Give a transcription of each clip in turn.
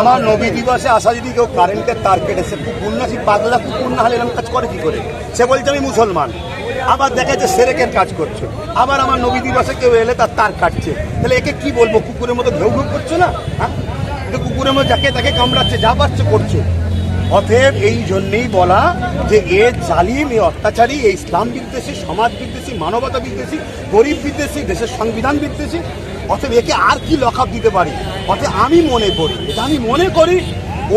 আমার নবী দিবসে আসা যদি কেউ কারেন্টের তার কেটেছে কুকুর না পাগলা কুকুর না হলে এরকম কাজ করে কি করে? সে বলছে, আমি মুসলমান। আবার দেখা যাচ্ছে সেরেকের কাজ করছে। আবার আমার নবী দিবসে কেউ এলে তার তার কাটছে। তাহলে একে কি বলব? কুকুরের মতো ঘেউ ঘেউ করছে না? হ্যাঁ? কুকুরের মতো যাকে তাকে কামড়াচ্ছে, যা পাচ্ছে করছে। অতএব এই জন্যেই বলা যে এ জালিম, এ অত্যাচারী এই ইসলাম বিদ্বেষী, সমাজ বিদ্বেষী, মানবতা বিদ্বেষী, গরিব বিদ্বেষী, দেশের সংবিধান বিদ্বেষী অতএব একে আর কি লকআপ দিতে পারি? অথবা আমি মনে করি, এটা আমি মনে করি,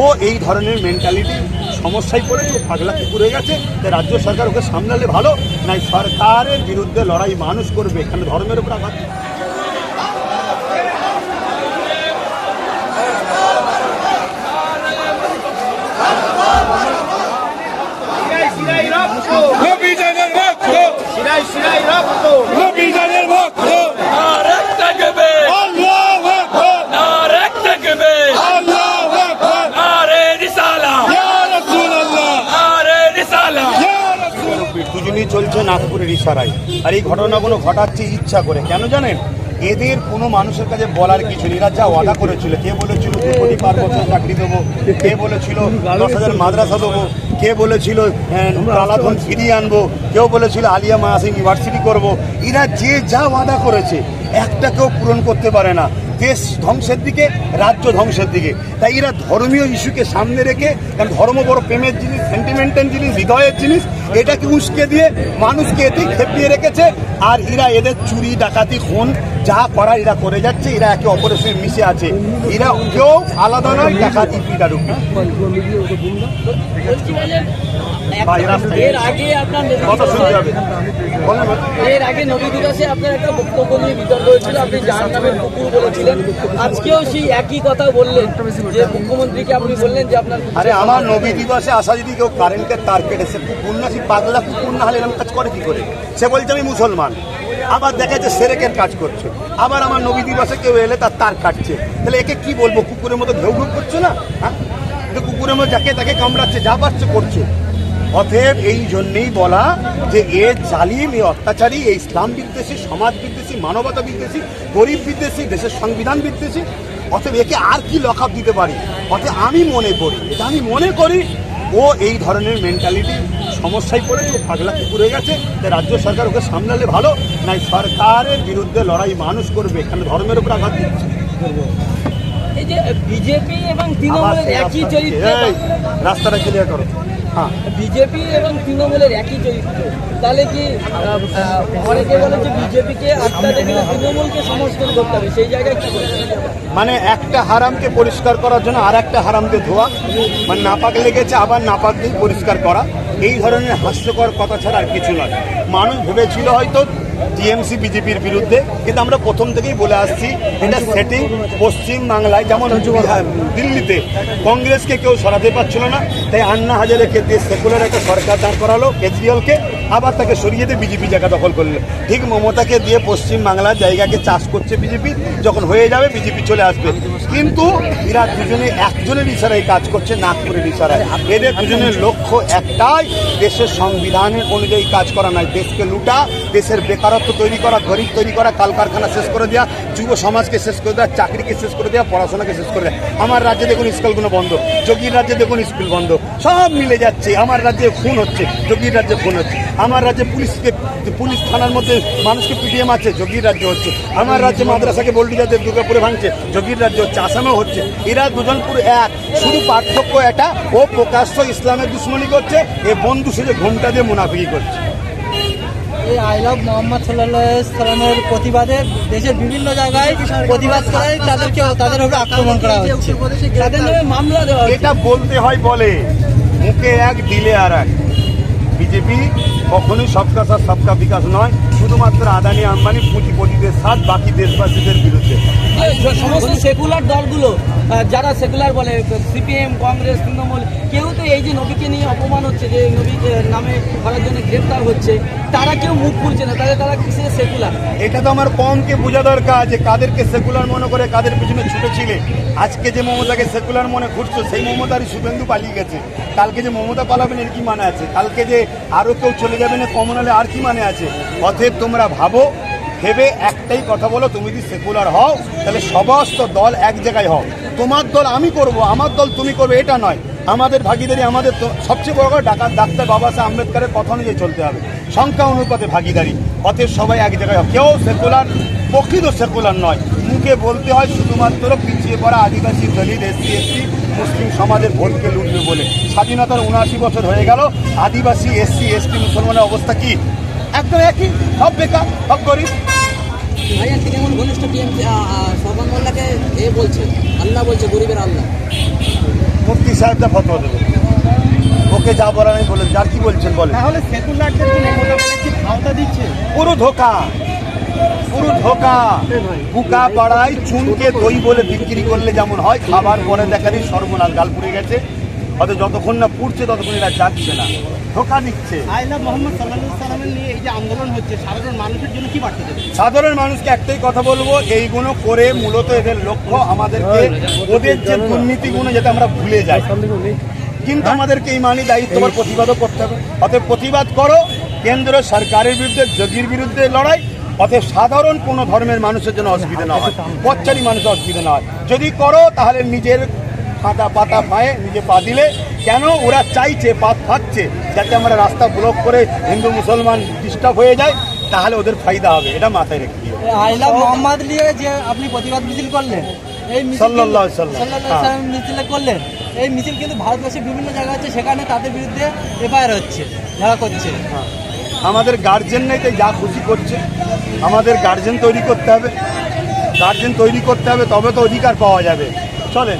ও এই ধরনের মেন্টালিটি সমস্যায় পড়েছে পাগলা কুকুরে গেছে, তাই রাজ্য সরকার ওকে সামলালে ভালো, নাই সরকারের বিরুদ্ধে লড়াই মানুষ করবে, এখানে ধর্মের উপর আঘাত। নাগপুরের ইশারায়। আর এই ঘটনাগুলো ঘটাচ্ছে ইচ্ছা করে। কেন জানেন? এদের কোনো মানুষের কাছে বলার কিছু নেই। এরা যা ওয়াদা করেছিল। কে বলেছিল দু কোটি পার বছর চাকরি দেবো? কে বলেছিল দশ হাজার মাদ্রাসা দেবো? কে বলেছিল আহ, কালাধন ফিরিয়ে আনব? কেউ বলেছিল আলিয়া মাহাসিং ইউনিভার্সিটি করব? এরা যে যা ওয়াদা করেছে একটা কেউ পূরণ করতে পারে না। দেশ ধ্বংসের দিকে রাজ্য ধ্বংসের দিকে। তাই এরা ধর্মীয় ইস্যুকে সামনে রেখে কারণ ধর্ম বড় প্রেমের জিনিস সেন্টিমেন্টাল জিনিস হৃদয়ের জিনিস এটাকে উস্কে দিয়ে মানুষকে এতে খেপিয়ে রেখেছে। আর এরা এদের চুরি ডাকাতি খুন যা করার এরা করে যাচ্ছে এরা একে অপরের সঙ্গে মিশে আছে। এরা কেউ আলাদা নয় ডাকাতি পিটারুপি। এর আগে আপনার কথা শুনতে হবে। এর আগে নবী দিবসে আপনার একটা বক্তব্য নিয়ে বিতর্ক হয়েছিল, আপনি যার নামে কুকুর বলেছিলেন। আজকেও সেই একই কথা বললেন, যে মুখ্যমন্ত্রীকে আপনি বললেন যে আপনার আরে, আমার নবী দিবসে আসা যদি কেউ কারেন্টের তার কেটেছে কুকুর না সেই পাগলা কুকুর না হলে এরকম কাজ করে কি করে? সে বলছে, আমি মুসলমান। আবার দেখা যাচ্ছে সেরেকের কাজ করছে। আবার আমার নবী দিবসে কেউ এলে তার তার কাটছে। তাহলে একে কি বলব? কুকুরের মতো ঘেউ ঘেউ করছে না? হ্যাঁ? কুকুরের মতো যাকে তাকে কামড়াচ্ছে, যা পাচ্ছে করছে। অতএব এই জন্যেই বলা যে এ জালিম এ অত্যাচারী এই ইসলাম বিদ্বেষী সমাজ বিদ্বেষী মানবতা বিদ্বেষী গরিব বিদ্বেষী দেশের সংবিধান বিদ্বেষী অতএব একে আর কি লকআপ দিতে পারি? অতএব আমি মনে করি এটা আমি মনে করি ও এই ধরনের মেন্টালিটি সমস্যায় পড়েছে ও পাগলা কুকুরে গেছে তাই রাজ্য সরকার ওকে সামলালে ভালো নাই সরকারের বিরুদ্ধে লড়াই মানুষ করবে এখানে ধর্মের উপর আঘাত দিচ্ছে। এই যে বিজেপি এবং আবার তৃণমূলের একই চরিত্র রাস্তাটা ক্লিয়ার করো। বিজেপি এবং তৃণমূলের একই চরিত্র। তাহলে কি অনেকে বলে যে বিজেপিকে আটকাতে দেখলে তৃণমূলকে সমর্থন করতে হবে সেই জায়গায় কি মানে একটা হারামকে পরিষ্কার করার জন্য আর একটা হারামকে ধোয়া মানে নাপাক লেগেছে আবার নাপাক দিয়ে পরিষ্কার করা এই ধরনের হাস্যকর কথা ছাড়া আর কিছু নয়। মানুষ ভেবেছিল হয়তো টিএমসি, বিজেপির বিরুদ্ধে। কিন্তু আমরা প্রথম থেকেই বলে আসছি, এটা সেটিং পশ্চিম বাংলায় যেমন দিল্লিতে কংগ্রেসকে কেউ সরাতে পারছিল না, তাই আন্না হাজারেকে দিয়ে সেকুলার একটা সরকার দাঁড় করালো, কেজরিওয়ালকে। আবার তাকে সরিয়ে দিয়ে বিজেপি জায়গা দখল করল ঠিক মমতাকে দিয়ে পশ্চিম বাংলার জায়গাকে চাষ করছে বিজেপি, যখন হয়ে যাবে বিজেপি চলে আসবে। কিন্তু এরা দুজনে, একজনের ইশারায় কাজ করছে, নাগপুরের ইশারায়। এদের দুজনের লক্ষ্য একটাই, দেশের সংবিধানের অনুযায়ী কাজ করা নয়। দেশকে লুটা, দেশের বেকারত্ব তৈরি করা, গরিব তৈরি করা কলকারখানা শেষ করে দেওয়া যুব সমাজকে শেষ করে দেওয়া চাকরিকে শেষ করে দেওয়া পড়াশোনাকে শেষ করে দেওয়া আমার রাজ্যে দেখুন স্কুলগুলো বন্ধ, যোগীর রাজ্যে দেখুন স্কুল বন্ধ। সব মিলে যাচ্ছে, আমার রাজ্যে খুন হচ্ছে, যোগীর রাজ্যে খুন হচ্ছে। আমার রাজ্যে পুলিশকে পুলিশ থানার মধ্যে মানুষকে পিটিএম আছে যোগীর রাজ্য হচ্ছে। আমার রাজ্যে মাদ্রাসাকে বল্ডিজাতে দুর্গাপুরে ভাঙছে যোগীর রাজ্য হচ্ছে আসামেও হচ্ছে। এরা দুজন পুরো এক। শুধু পার্থক্য এটা ও প্রকাশ্য ইসলামের দুশ্মনী করছে এ বন্ধু সেজে ঘুমটা দিয়ে মুনাফিকি করছে। এই আই লাভ মোহাম্মদ সাল্লাহ সাল্লামের প্রতিবাদে দেশের বিভিন্ন জায়গায় প্রতিবাদ করায় তাদেরকে তাদের উপরে আক্রমণ করা হচ্ছে। তাদের নামে মামলা দেওয়া এটা বলতে হয় বলে মুখে এক দিলে আর এক। বিজেপি কখনোই সবকা সাথ সবকা বিকাশ নয়। শুধুমাত্র আদানি আম্বানি পুঁজিপতিদের সাথ বাকি দেশবাসীদের বিরুদ্ধে। সমস্ত সেকুলার দলগুলো যারা সেকুলার বলে সিপিএম কংগ্রেস তৃণমূল কেউ তো এই যে নবীকে নিয়ে অপমান হচ্ছে যে নবীকে নামে করার জন্য গ্রেপ্তার হচ্ছে তারা কেউ মুখ খুলছে না তাহলে তারা কিসে সেকুলার এটা তো আমার কমকে বোঝা দরকার যে কাদেরকে সেকুলার মনে করে কাদের পিছনে ছুটেছিলে। আজকে যে মমতাকে সেকুলার মনে ঘুরছো সেই মমতারই শুভেন্দু পালিয়ে গেছে। কালকে যে মমতা পালাবেন এর কি মানে আছে? কালকে যে আরও কেউ চলে যাবে না কমন হলে আর কি মানে আছে? অতএব তোমরা ভাবো, ভেবে একটাই কথা বলো, তুমি যদি সেকুলার হও, তাহলে সমস্ত দল এক জায়গায় হও। তোমার দল আমি করব, আমার দল তুমি করবে, এটা নয়। আমাদের ভাগিদারি, আমাদের সবচেয়ে বড় কথা, ডাকাত, ডাক্তার, বাবা সাহেব আম্বেদকরের কথা অনুযায়ী চলতে হবে। সংখ্যা অনুপাতে ভাগিদারি। অতএব সবাই এক জায়গায় হোক কেউ সেকুলার প্রকৃত সেকুলার নয়। মুখে বলতে হয়, শুধুমাত্র পিছিয়ে পড়া আদিবাসী, দলিত, এসসি, এসটি, মুসলিম সমাজের ভোটকে লুটবে বলে। স্বাধীনতার উনআশি বছর হয়ে গেল। আদিবাসী, এসসি, এসটি, মুসলমানের অবস্থা কি? একদম একই সব বেকার সব গরিব। ভাইয়া তৃণমূল ঘনিষ্ঠ টিএমসি শোভন মোল্লাকে এ বলছে আল্লাহ বলছে গরিবের আল্লাহ। মুফতি সাহেবটা ফতোয়া দেবে। ওকে যা বলার আমি বলে যার কি বলছেন বলে তাহলে সেকুলারদের জন্য মোটামুটি কি ভাওতা দিচ্ছে? পুরো ধোকা। পুরো ধোকা। বুকা পাড়ায় চুনকে দই বলে বিক্রি করলে যেমন হয় খাবার পরে দেখারই সর্বনাশ গাল পুড়ে গেছে। হয়তো যতক্ষণ না পুড়ছে ততক্ষণ এরা যাচ্ছে না। ধোকা দিচ্ছে আইলা মোহাম্মদ সাল্লাহ সাল্লামের নিয়ে এই যে আন্দোলন হচ্ছে সাধারণ মানুষের জন্য কি বার্তা সাধারণ মানুষকে একটাই কথা বলব এইগুলো করে মূলত এদের লক্ষ্য আমাদেরকে ওদের যে দুর্নীতিগুলো যাতে আমরা ভুলে যাই। কিন্তু আমাদেরকে এই মানি দায়িত্ববার প্রতিবাদও করতে হবে। অতএব প্রতিবাদ করো কেন্দ্র সরকারের বিরুদ্ধে যোগীর বিরুদ্ধে লড়াই অতএব সাধারণ কোনো ধর্মের মানুষের জন্য অসুবিধা না হয়। পথচারী মানুষের অসুবিধা না হয়। যদি করো তাহলে নিজের ফাটা পাতা পায়ে নিজে পা দিলে কেন ওরা চাইছে পাত খাচ্ছে যাতে আমরা রাস্তা ব্লক করে হিন্দু মুসলমান ডিস্টার্ব হয়ে যায় তাহলে ওদের ফায়দা হবে। এটা মাথায় রেখে আইলা মোহাম্মদ নিয়ে যে আপনি প্রতিবাদ মিছিল করলেন এই মিছিল হ্যাঁ। করলেন। এই মিছিল কিন্তু ভারতবর্ষের বিভিন্ন জায়গা আছে সেখানে তাদের বিরুদ্ধে এফআইআর হচ্ছে যারা করছে আমাদের গার্জেন নেই তাই যা খুশি করছে। আমাদের গার্জেন তৈরি করতে হবে। গার্জেন তৈরি করতে হবে তবে তো অধিকার পাওয়া যাবে। চলেন।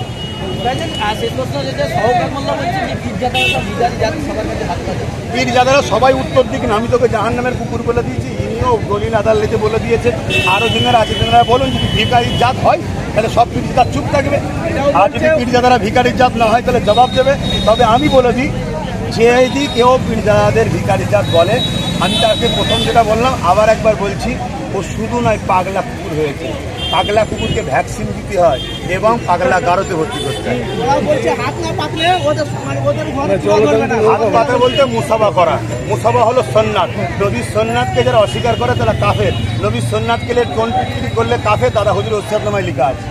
পীর যাদারা সবাই উত্তর দিক আমি তোকে জাহান নামের কুকুর বলে দিয়েছি, ইনিও দলিল আদালতে বলে দিয়েছে। আরও দিনের আছে দিনেরা বলুন, যদি ভিকারির জাত হয়, তাহলে সব পীর জাত চুপ থাকবে। আর যদি পীর যাদারা ভিকারির জাত না হয়, তাহলে জবাব দেবে। তবে আমি বলে দিই যদি কেউ পীর জাদাদের ভিকারির জাত বলে, আমি তাকে প্রথম যেটা বললাম, আবার একবার বলছি, ও শুধু নয়, পাগলা কুকুর হয়েছে। পাগলা কুকুরকে ভ্যাকসিন দিতে হয় এবং পাগলা গারোতে ভর্তি করতে হয়। বলছে হাত না পাতলে ওদের মানে ওদের ঘরে হাত পাতা বলতে মুসাফা করা। মুসাফা হলো সোননাথ। নবীর সোননাথকে যারা অস্বীকার করে তারা কাফের। নবীর সোননাথকে টোন করলে কাফে তারা হুজুর ওস্তাদ নামায় লেখা আছে।